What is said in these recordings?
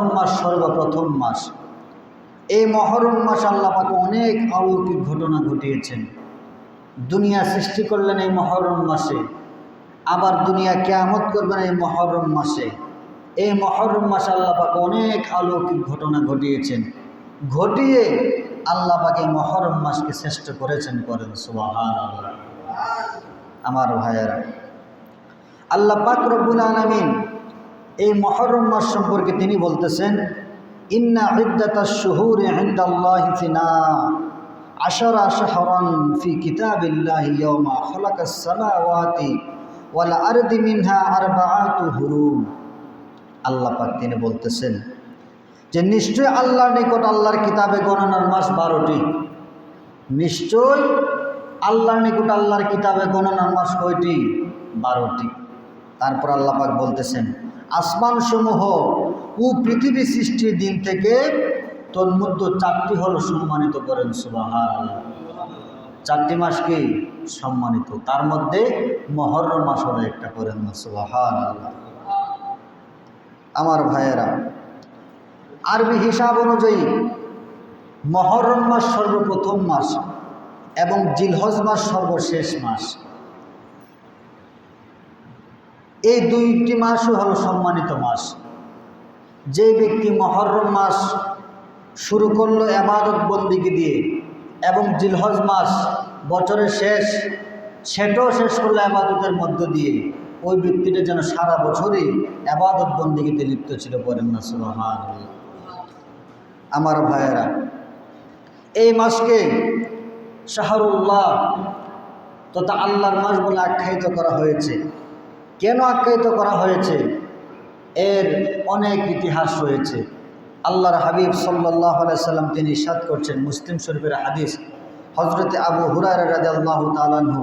মহরম মাস সর্বপ্রথম মাস। এই মহরম মাস আল্লাহ পাকে অনেক অলৌকিক ঘটনা ঘটিয়েছেন। দুনিয়া সৃষ্টি করলেন এই মহরম মাসে, আবার দুনিয়া কেয়ামত করবেন এই মহরম মাসে। এই মহরম মাসে আল্লাহ পাকে অনেক অলৌকিক ঘটনা ঘটিয়েছেন। ঘটিয়ে আল্লাহ পাকে মহরম মাসকে শ্রেষ্ঠ করেছেন করেন সুবাহান আমার ভাইয়েরা, আল্লাহ পাক রব্বুল আলমিন এই মহরম মাস সম্পর্কে তিনি বলতেছেন, ইন্না শাহরান ফি মিনহা আল্লাহ তিনি বলতেছেন যে, নিশ্চয় আল্লাহর নিকট আল্লাহর কিতাবে গণনার মাস বারোটি। নিশ্চয় আল্লাহর নিকট আল্লাহর কিতাবে গণনার মাস কয়টি? বারোটি। তারপর আল্লাপাক বলতেছেন আসমান সমূহ ও পৃথিবী সৃষ্টির দিন থেকে তন্মধ্য চারটি হল সম্মানিত করেন সুবাহান চারটি মাস কি? সম্মানিত। তার মধ্যে মহরম মাস হলো একটা করেন সুবাহান আমার ভাইয়েরা, আরবি হিসাব অনুযায়ী মহরম মাস সর্বপ্রথম মাস এবং জিলহজ মাস সর্বশেষ মাস। এই দুইটি মাসও হলো সম্মানিত মাস। যে ব্যক্তি মহরম মাস শুরু করল এবাদত বন্দিকে দিয়ে এবং জিলহজ মাস বছরের শেষ, সেটাও শেষ করল আবাদতের মধ্য দিয়ে, ওই ব্যক্তিটা যেন সারা বছরই আবাদত বন্দিগিতে লিপ্ত ছিল বলেন না সুহান আমার ভাইয়েরা, এই মাসকে শাহরুল্লাহ তথা আল্লাহর মাস বলে আখ্যায়িত করা হয়েছে। কেন আখ্যায়িত করা হয়েছে? এর অনেক ইতিহাস রয়েছে। আল্লাহর হাবিব সাল্লাহ সাল্লাম তিনি সাদ করছেন মুসলিম শরীফের হাদিস। হজরতে আবু হুরার রাজা আল্লাহ তালানহু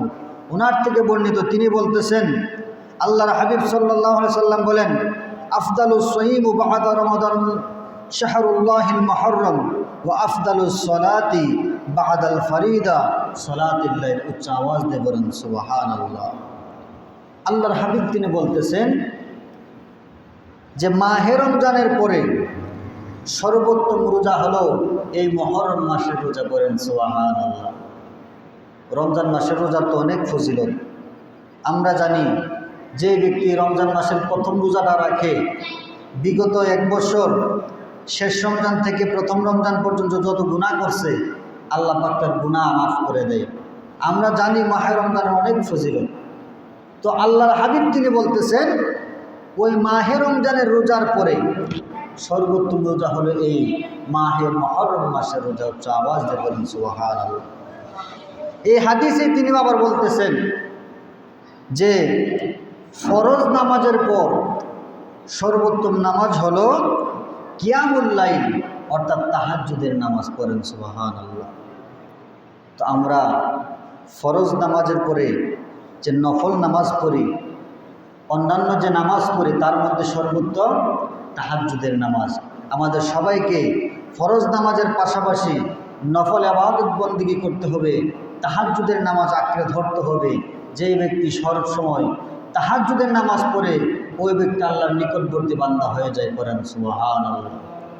ওনার থেকে বর্ণিত তিনি বলতেছেন, আল্লাহর হাবিব সাল্লাহ সাল্লাম বলেন, আফদালুস সহিম ও বাহাদা রমাদান শাহরুল্লাহিল মহরম ও আফদালুস সলাতি বাহাদাল ফরিদা। সলাতিল্লাহ উচ্চ আওয়াজ দিয়ে বলেন সুবাহান আল্লাহ আল্লাহর হাবিব তিনি বলতেছেন যে মাহে রমজানের পরে সর্বোত্তম রোজা হলো এই মহরম মাসের রোজা করেন সোহান আল্লাহ রমজান মাসের রোজার তো অনেক ফজিলত। আমরা জানি যে ব্যক্তি রমজান মাসের প্রথম রোজাটা রাখে, বিগত এক বছর শেষ রমজান থেকে প্রথম রমজান পর্যন্ত যত গুণা করছে, আল্লাহ পাক তার গুণা মাফ করে দেয়। আমরা জানি মাহে রমজানের অনেক ফজিলত। তো আল্লাহর হাবিব তিনি বলতেছেন, ওই মাহে রমজানের রোজার পরে সর্বোত্তম রোজা হলো এই মাহে মহরম মাসের রোজা হচ্ছে আওয়াজ দিয়ে বলেন সুহার এই হাদিসে তিনি আবার বলতেছেন যে ফরজ নামাজের পর সর্বোত্তম নামাজ হলো কিয়ামুল্লাইন অর্থাৎ তাহাজুদের নামাজ পড়েন সুবাহান আল্লাহ তো আমরা ফরজ নামাজের পরে যে নফল নামাজ পড়ি, অন্যান্য যে নামাজ পড়ি, তার মধ্যে সর্বোত্তম তাহাজুদের নামাজ। আমাদের সবাইকে ফরজ নামাজের পাশাপাশি নফল আবাদত বন্দিগি করতে হবে তাহাজুদের নামাজ আঁকড়ে ধরতে হবে। যে ব্যক্তি সব সময় তাহাজুদের নামাজ পড়ে, ওই ব্যক্তি আল্লাহর নিকটবর্তী বান্দা হয়ে যায় করেন সুবাহান আল্লাহ